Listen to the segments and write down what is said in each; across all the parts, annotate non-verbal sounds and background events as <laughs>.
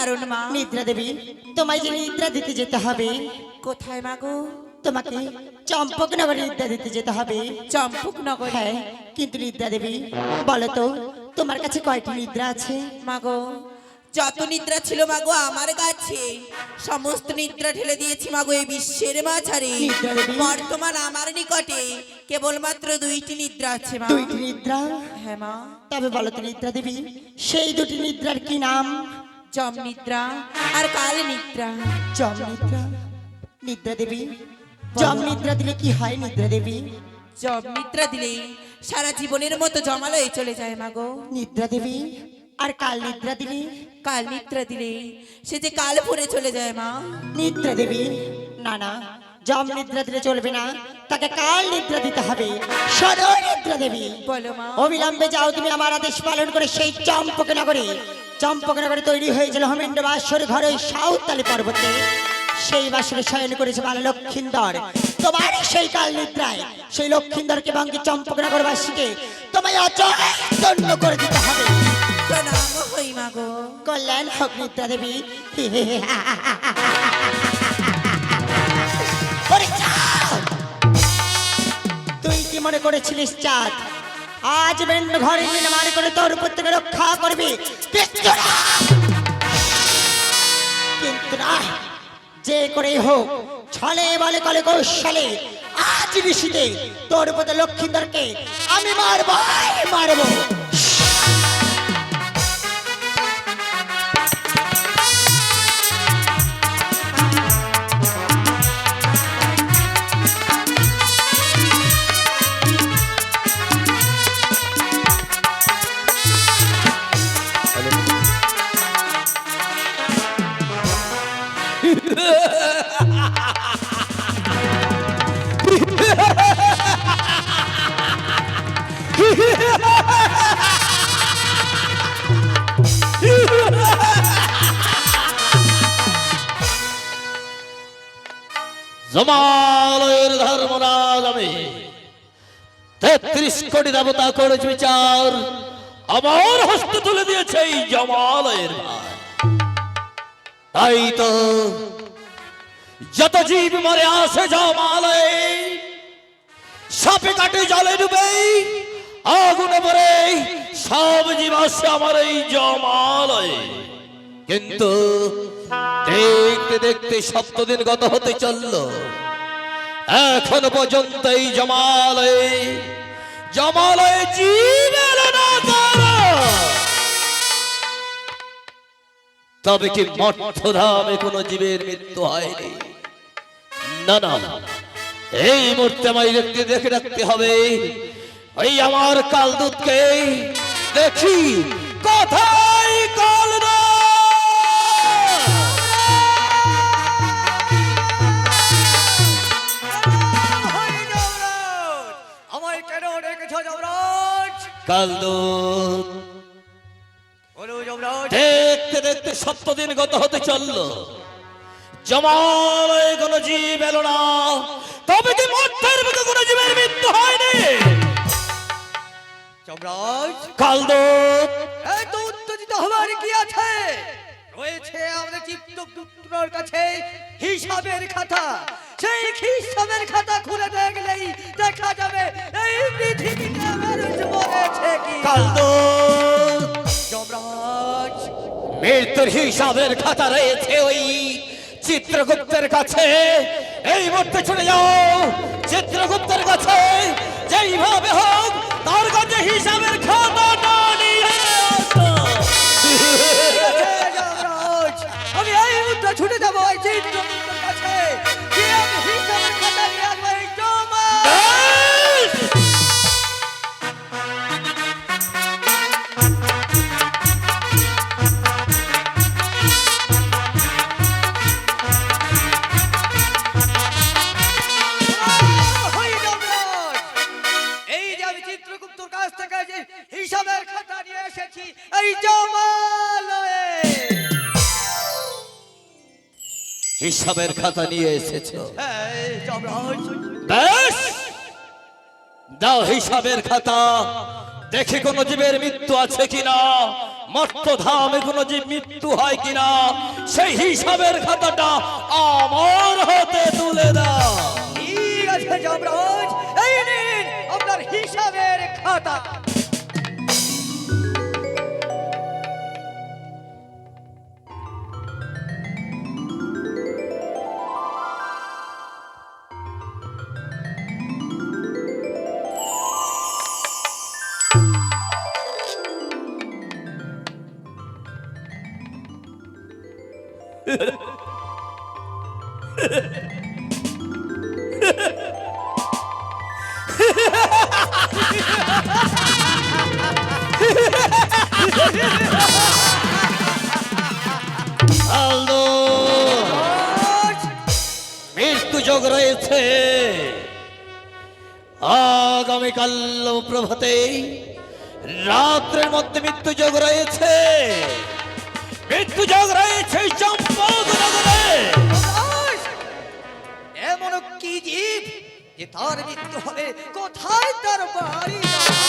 কারণ মা নিদ্রা দেবী তোমায় যে নিদ্রা দিতে যেতে হবে। কোথায় মাগো তোমাকে চম্পক চম্পকনগরে নিদ্রা দিতে যেতে হবে। চম্পক নগরে হ্যাঁ কিন্তু নিদ্রা দেবী বলো তো তোমার কাছে কয়টি নিদ্রা আছে? মাগো যত নিদ্রা ছিল মাগো আমার কাছে সমস্ত নিদ্রা ঢেলে দিয়েছি মাগো এই বিশ্বের মাঝারে। বর্তমান আমার নিকটে কেবলমাত্র দুইটি নিদ্রা আছে মা। দুইটি নিদ্রা? হ্যাঁ মা। তবে বলো তো নিদ্রা দেবী সেই দুটি নিদ্রার কি নাম? জম নিদ্রা আর কাল নিদ্রা জম নিদ্রা নিদ্রা দেবী। জম নিদ্রা দিলে কি হয় নিদ্রা দেবী? জব নিদ্রা দিলে সারা জীবনের মতো জমালয়ে চলে যায় মাগো নিদ্রা দেবী। আর কাল নিদ্রা দিলে? কাল নিদ্রা দিলে সে যে কাল ভরে চলে যায় মা। নিদ্রা দেবী। না না জম নিদ্রা দিলে চলবে না। তাকে কাল নিদ্রা দিতে হবে। সরো নিদ্রা দেবী। বলো মা। অবিলম্বে যাও তুমি আমার আদেশ পালন করে সেই চম্পক নগরে। চম্পক নগরে তৈরি হয়েছিল হোমেন্দ্র বাসর ঘরে সাউতালি পর্বতে। সেই বাসরে শয়ন করেছে বালা লক্ষিন্দর। তোমার সেই কাল নিদ্রায় সেই লক্ষিন্দরকে বঙ্গে চম্পক নগরবাসীকে তোমায় অচন্য করে দিতে হবে। প্রণাম হই মাগো কল্যাণ হোক নিদ্রা দেবী। তুই কি মনে করেছিলিস চাঁদ? আজ বৃন্দ ঘরে নির্মাণ করে তোর থেকে রক্ষা করবি কিন্তু না! যে করেই হোক, ছলে বলে কলে কৌশলে আজ নিশিতে তোর উপর লক্ষ্মীন্দরকে আমি মারবো মারবো কোটি দেবতা করেছে বিচার আমার হস্তে তুলে দিয়েছে এই জমালয়ের তাই তো যত জীব মরে আসে জমালয়ে, সাপে কাটে জলে ডুবে, আগুনে পড়ে, সব জীব আসে আমার এই জমালয়ে। কিন্তু দেখতে দেখতে সপ্তদিন গত হতে চলল। এখন পর্যন্ত এই জমালয়ে জমালয়ে। তবে কি মঠধামে কোন জীবের মৃত্যু হয়নি? না না। এই মুহূর্তে আমায় দেখতে দেখে রাখতে হবে। ওই আমার কালদূতকে দেখি। কালদূত যমরাজ দেখতে দেখতে সপ্তদিন গত হতে চলল। জমালয়ে কোন জীব এলো না। তবে কি মধ্যের মতো কোন জীবের মৃত্যু হয়নি? কালদূত এত উত্তেজিত হবার কি আছে? রয়েছে আমাদের চিত্তপুত্রর কাছে হিসাবের খাতা। সেই হিসাবের খাতা খুলে দেখলেই দেখা যাবে এই পৃথিবীতে মানুষ মরেছে কি কালদূত যমরাজ। মৃত্যুর হিসাবের খাতা রয়েছে ওই চিত্রগুপ্তের কাছে। এই মুহূর্তে চলে যাও চিত্রগুপ্তের কাছে যেইভাবে হোক তার কাছে হিসাবের খাতা ছুটে যাব ওই চিত্রগুপ্তের হিসাবের খাতা নিয়ে এসেছ। বেশ দাও হিসাবের খাতা। দেখে কোন জীবের মৃত্যু আছে কিনা। মর্তধামে কোনো যে মৃত্যু হয় কিনা। সেই হিসাবের খাতাটা আমার হাতে তুলে দাও। ঠিক আছে যমরাজ এই নিন আপনার হিসাবের খাতা।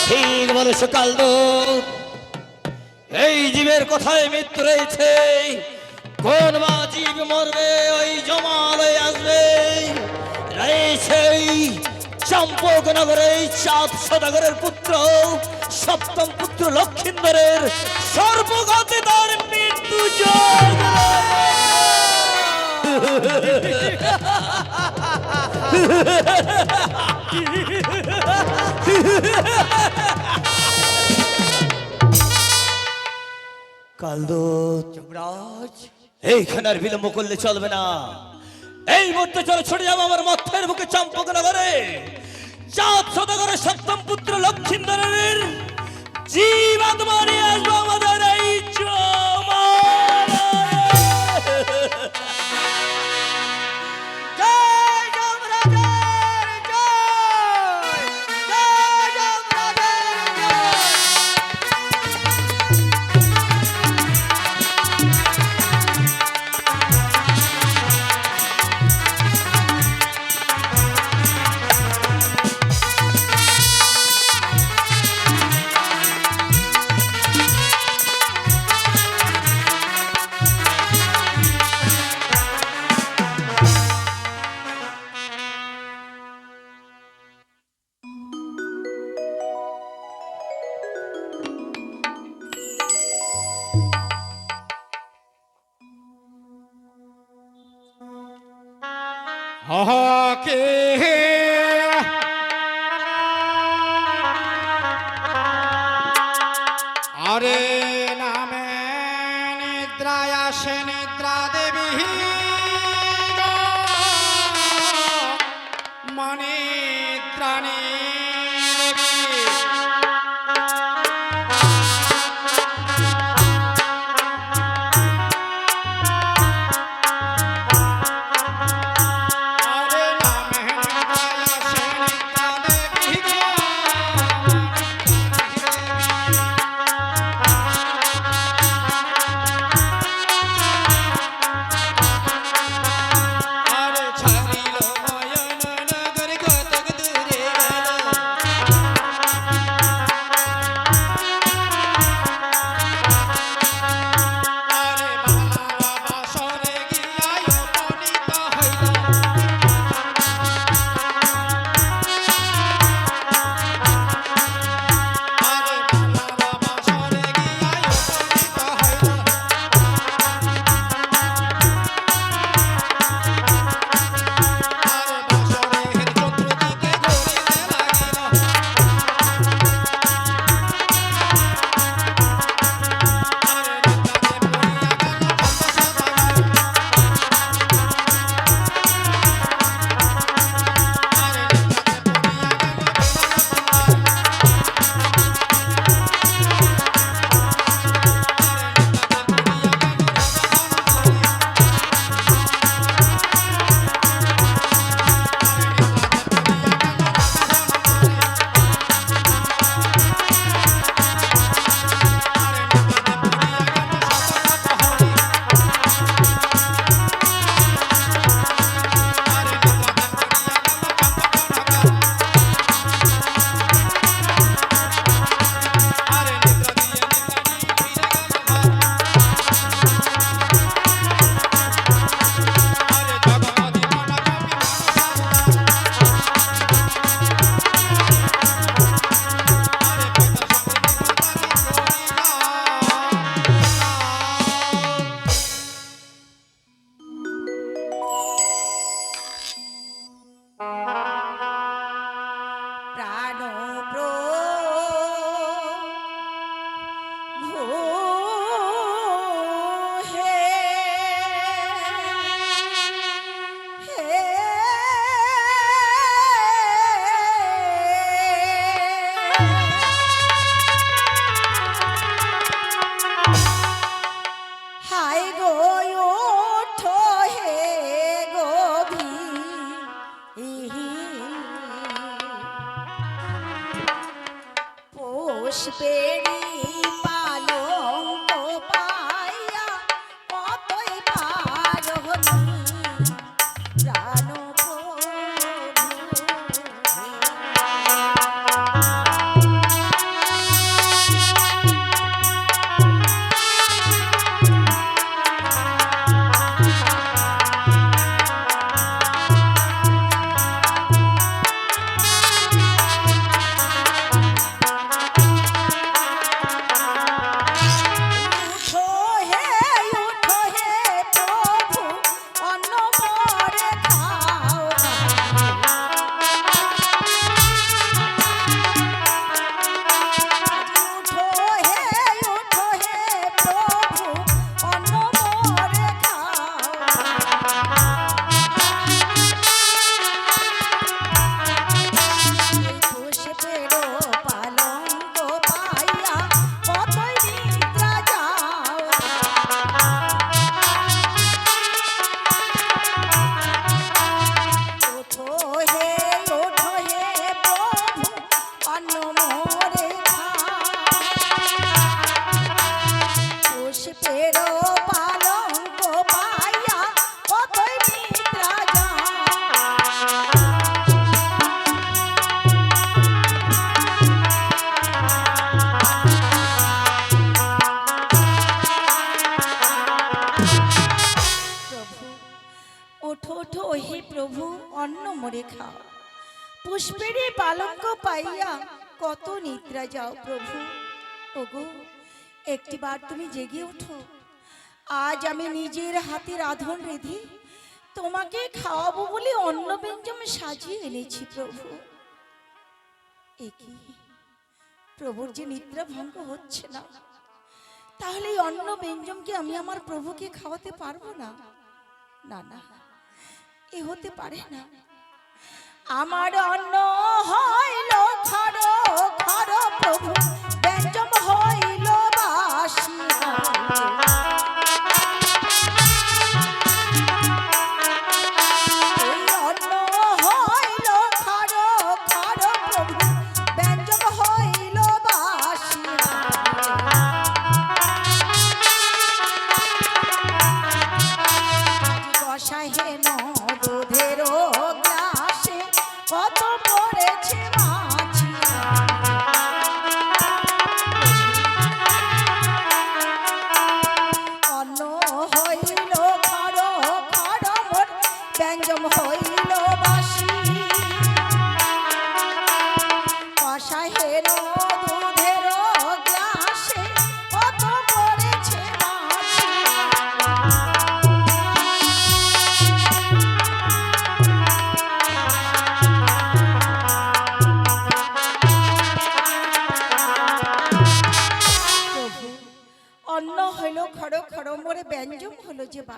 ঠিক বলেছ কালদো। এই জীবের কথায় মৃত্যু রয়েছে। কোন জীব মরবে ওই জমালয়ে আসবে। রয়েছে এই চম্পক নগরে চাঁদ সদাগরের পুত্র সপ্তম পুত্র লক্ষিন্দরের সর্বগতে তার মৃত্যু যোগ <laughs> কালদো এইখানে আর বিলম্ব করলে চলবে না। এই মুহূর্তে চলে ছড়ে যাব আমার মথের বুকে চম্পক নগরে চাঁদ সদাগরের সপ্তম পুত্র লক্ষিন্দরের। জীবাত মারি আসব আমাদের এই জমালয়ে। আরে কত নিদ্রা যাও প্রভু। ওগো, একটিবার তুমি জেগে ওঠো। আজ আমি নিজের হাতে রাধন রেধে তোমাকে খাওয়াবো বলে অন্ন ব্যঞ্জন সাজিয়ে এনেছি প্রভু। একই প্রভুর যে নিদ্রা ভঙ্গ হচ্ছে না। তাহলে এই অন্ন ব্যঞ্জনকে আমি আমার প্রভুকে খাওয়াতে পারব না? না না, এ হতে পারে না। আমার অন্ন হইল খর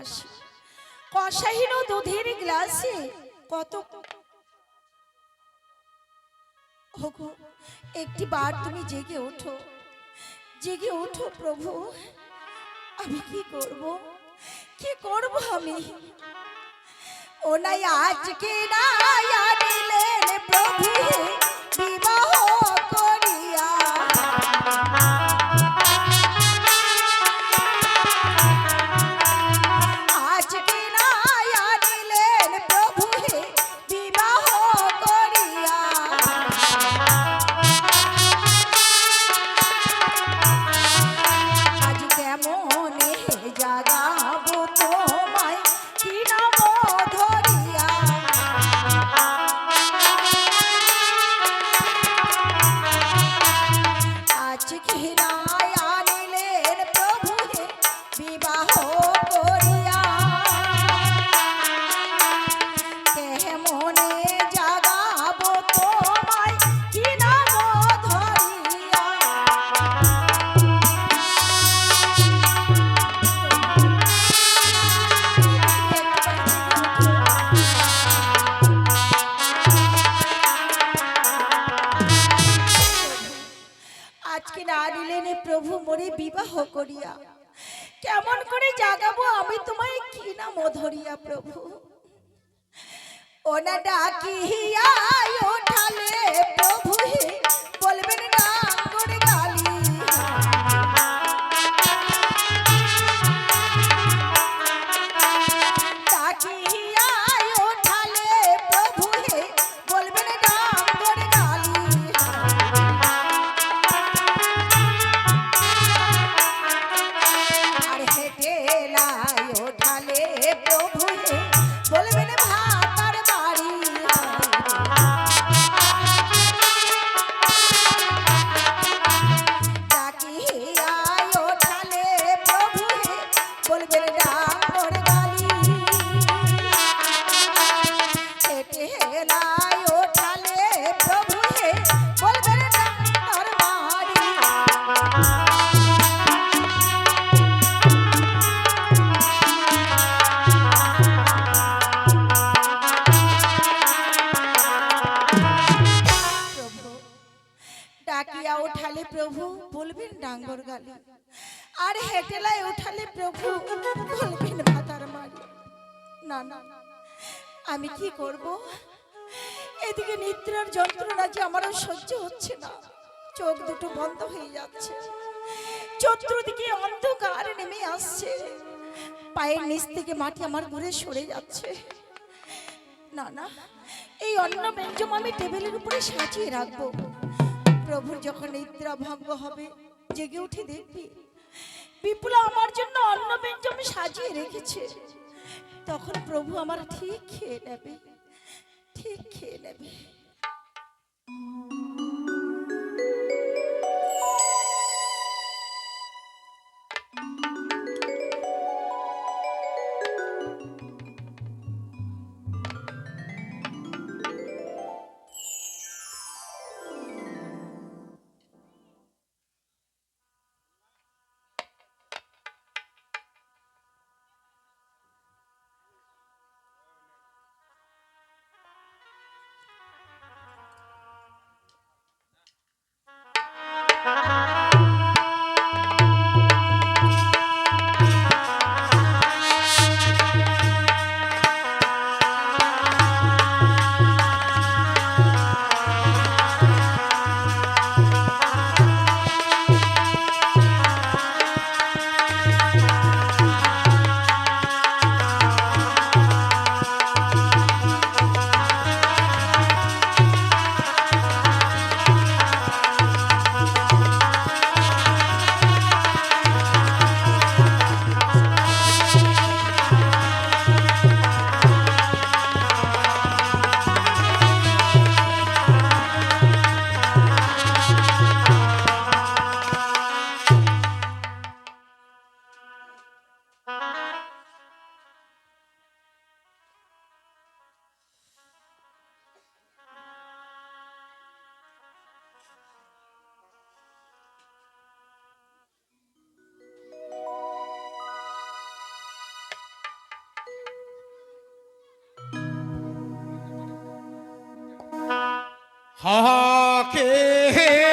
হলো কষাহীন দুধের গ্লাসে কত একটি বার তুমি জেগে ওঠো জেগে ওঠো প্রভু, আমি কি করব? কি করব আমি? ও নাই আজকে আনিলেন প্রভু, বিবাহ কি নাম ধরিয়া প্রভু। ওনা ডাকিয়া ওঠালে প্রভু বলবেন চোখ দুটো বন্ধ হয়ে যাচ্ছে। চতুর্দিকে অন্ধকার নেমে আসছে। পায়ের নিচ থেকে মাটি আমার ঘুরে সরে যাচ্ছে। না না, এই অন্ন ব্যঞ্জম আমি টেবিলের উপরে সাজিয়ে রাখব। প্রভুর যখন নিদ্রা ভঙ্গ হবে, জেগে উঠে দেখবি, বিপুলা আমার জন্য অন্ন ব্যঞ্জম সাজিয়ে রেখেছে। তখন প্রভু আমার ঠিক খেয়ে নেবে, ঠিক খেয়ে নেবে। হাকে আরে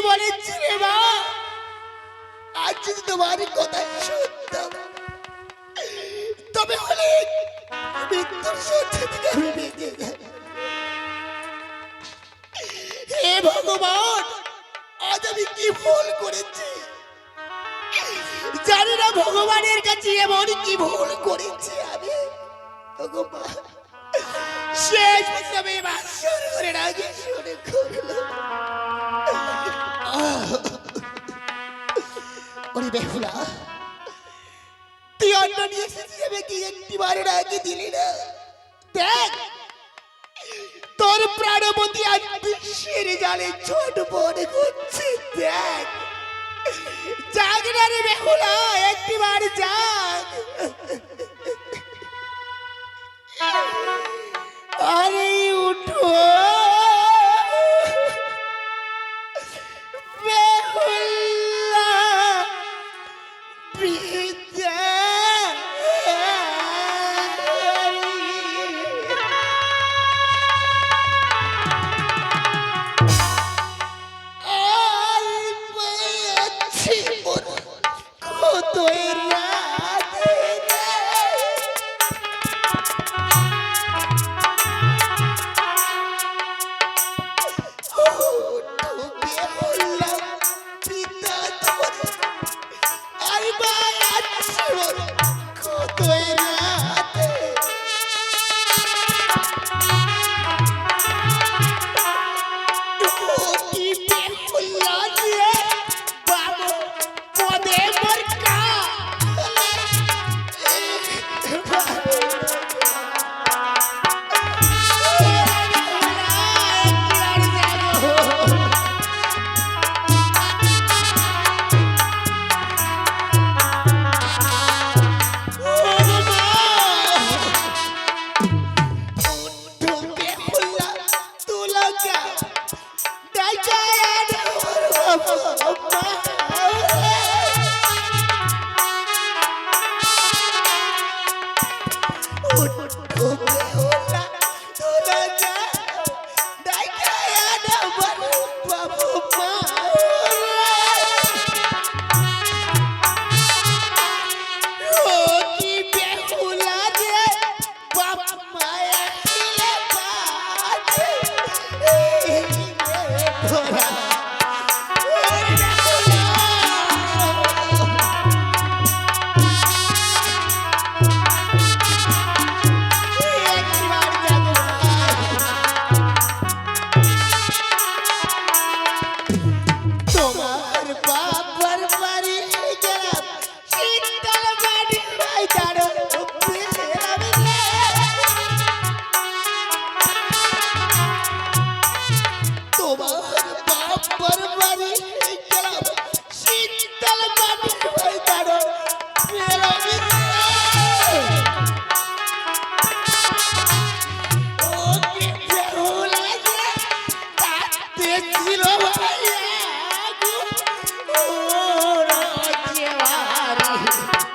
ঠিক বলেছিলে মা আজ যদি তোমার কথা শুনতাম, তবে হলে মৃত্যুর সত্যি থেকে আমি বেঁচে। হে ভগবান, আজ আমি কি ভুল করেছি? জানি না ভগবানের কাছে এমন কি ভুল করেছি আমি। ভগবান, শেষ হিসাবে বাসর করে রাগে শুনে ওরে বেহুলা তুই অন্য নিয়ে এসেছিস আমাকে একটি বারের আগে দিলি না? দেখ, তোর প্রাণপতি আজ বিশ্বের জালে ছোট বড় করছে দেখ। জাগ না রে বেহুলা একটিবার জাগ আরে Yeah. <laughs> Thank you.